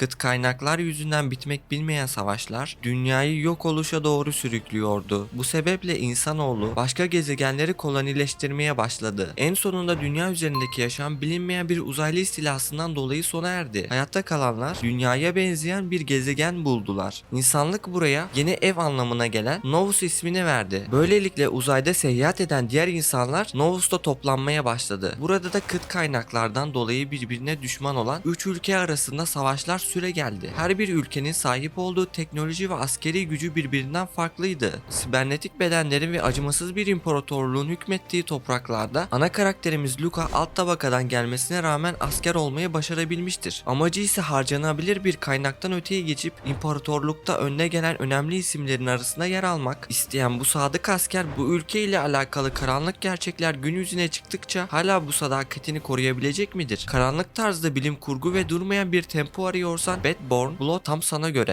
Kıt kaynaklar yüzünden bitmek bilmeyen savaşlar dünyayı yok oluşa doğru sürüklüyordu. Bu sebeple insanoğlu başka gezegenleri kolonileştirmeye başladı. En sonunda dünya üzerindeki yaşam bilinmeyen bir uzaylı istilasından dolayı sona erdi. Hayatta kalanlar dünyaya benzeyen bir gezegen buldular. İnsanlık buraya yeni ev anlamına gelen Novus ismini verdi. Böylelikle uzayda seyahat eden diğer insanlar Novus'ta toplanmaya başladı. Burada da kıt kaynaklardan dolayı birbirine düşman olan 3 ülke arasında savaşlar süre geldi. Her bir ülkenin sahip olduğu teknoloji ve askeri gücü birbirinden farklıydı. Sibernetik bedenlerin ve acımasız bir imparatorluğun hükmettiği topraklarda ana karakterimiz Luka alt tabakadan gelmesine rağmen asker olmayı başarabilmiştir. Amacı ise harcanabilir bir kaynaktan öteye geçip imparatorlukta önüne gelen önemli isimlerin arasında yer almak isteyen bu sadık asker bu ülke ile alakalı karanlık gerçekler gün yüzüne çıktıkça hala bu sadakatini koruyabilecek midir? Karanlık tarzda bilim kurgu ve durmayan bir tempo arıyorsan Batborn Blood tam sana göre.